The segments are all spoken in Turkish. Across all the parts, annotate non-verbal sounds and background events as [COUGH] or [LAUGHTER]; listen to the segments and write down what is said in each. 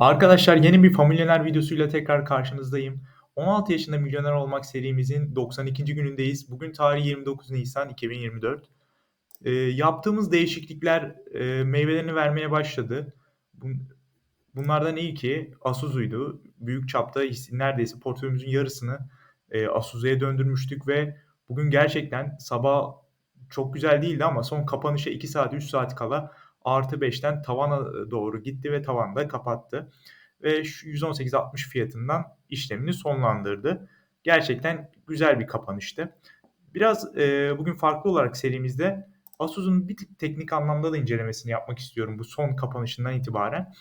Arkadaşlar yeni bir Familyoner videosuyla tekrar karşınızdayım. 16 yaşında milyoner olmak serimizin 92. günündeyiz. Bugün tarih 29 Nisan 2024. Ee, yaptığımız değişiklikler e, meyvelerini vermeye başladı. Bun, bunlardan ilki Asuzu'ydu. Büyük çapta neredeyse portföyümüzün yarısını e, Asuzu'ya döndürmüştük ve bugün gerçekten sabah çok güzel değildi ama son kapanışa 2 saat 3 saat kala artı 5'ten tavana doğru gitti ve tavanda kapattı. Ve 118.60 fiyatından işlemini sonlandırdı. Gerçekten güzel bir kapanıştı. Biraz e, bugün farklı olarak serimizde Asus'un bir tık teknik anlamda da incelemesini yapmak istiyorum bu son kapanışından itibaren.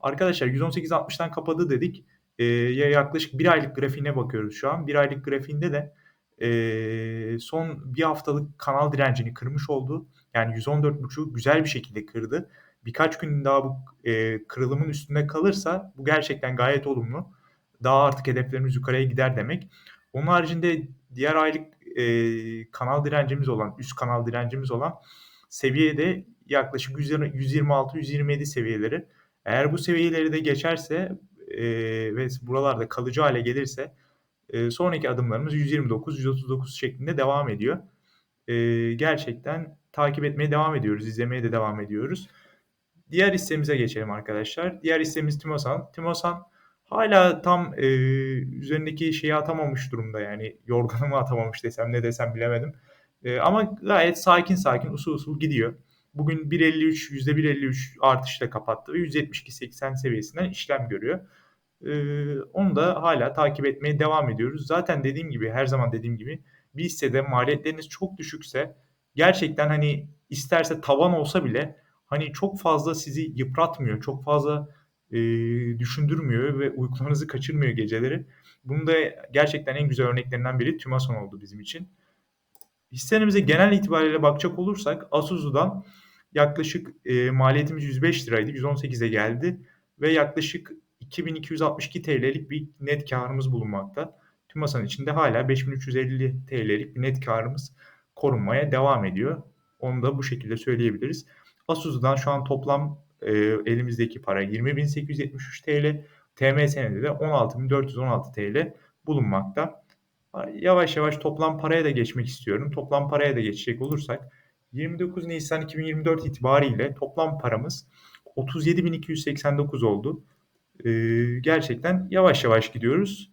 Arkadaşlar 118.60'dan kapadı dedik. E, yaklaşık bir aylık grafiğine bakıyoruz şu an. Bir aylık grafiğinde de e, son bir haftalık kanal direncini kırmış oldu. Yani 114.5'u güzel bir şekilde kırdı. Birkaç gün daha bu e, kırılımın üstünde kalırsa bu gerçekten gayet olumlu. Daha artık hedeflerimiz yukarıya gider demek. Onun haricinde diğer aylık e, kanal direncimiz olan, üst kanal direncimiz olan seviyede yaklaşık 126-127 seviyeleri. Eğer bu seviyeleri de geçerse e, ve buralarda kalıcı hale gelirse e, sonraki adımlarımız 129-139 şeklinde devam ediyor. E, gerçekten takip etmeye devam ediyoruz, izlemeye de devam ediyoruz. Diğer hissemize geçelim arkadaşlar. Diğer hissemiz Timosan. Timosan hala tam e, üzerindeki şeyi atamamış durumda yani [LAUGHS] yorganımı atamamış desem ne desem bilemedim. E, ama gayet sakin sakin usul usul gidiyor. Bugün 1.53 %1.53 artışla kapattı ve 172.80 seviyesinden işlem görüyor. Ee, onu da hala takip etmeye devam ediyoruz. Zaten dediğim gibi her zaman dediğim gibi bir hissede maliyetleriniz çok düşükse gerçekten hani isterse tavan olsa bile hani çok fazla sizi yıpratmıyor. Çok fazla e, düşündürmüyor ve uykularınızı kaçırmıyor geceleri. Bunun da gerçekten en güzel örneklerinden biri Tümason oldu bizim için. Hisselerimize genel itibariyle bakacak olursak Asuzu'dan yaklaşık e, maliyetimiz 105 liraydı. 118'e geldi ve yaklaşık 2262 TL'lik bir net karımız bulunmakta. Tüm masanın içinde hala 5350 TL'lik bir net karımız korunmaya devam ediyor. Onu da bu şekilde söyleyebiliriz. Asus'dan şu an toplam e, elimizdeki para 20.873 TL. TM de 16.416 TL bulunmakta. Yavaş yavaş toplam paraya da geçmek istiyorum. Toplam paraya da geçecek olursak 29 Nisan 2024 itibariyle toplam paramız 37.289 oldu. Ee, gerçekten yavaş yavaş gidiyoruz.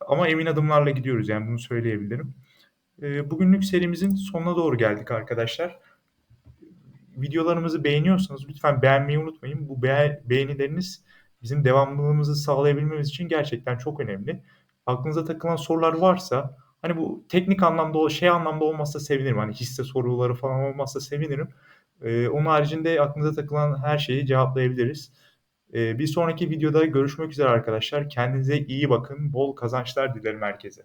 Ama emin adımlarla gidiyoruz yani bunu söyleyebilirim. Ee, bugünlük serimizin sonuna doğru geldik arkadaşlar. Videolarımızı beğeniyorsanız lütfen beğenmeyi unutmayın. Bu be- beğenileriniz bizim devamlılığımızı sağlayabilmemiz için gerçekten çok önemli. Aklınıza takılan sorular varsa hani bu teknik anlamda şey anlamda olmazsa sevinirim. Hani hisse soruları falan olmazsa sevinirim. Ee, onun haricinde aklınıza takılan her şeyi cevaplayabiliriz. Ee, bir sonraki videoda görüşmek üzere arkadaşlar. Kendinize iyi bakın. Bol kazançlar dilerim herkese.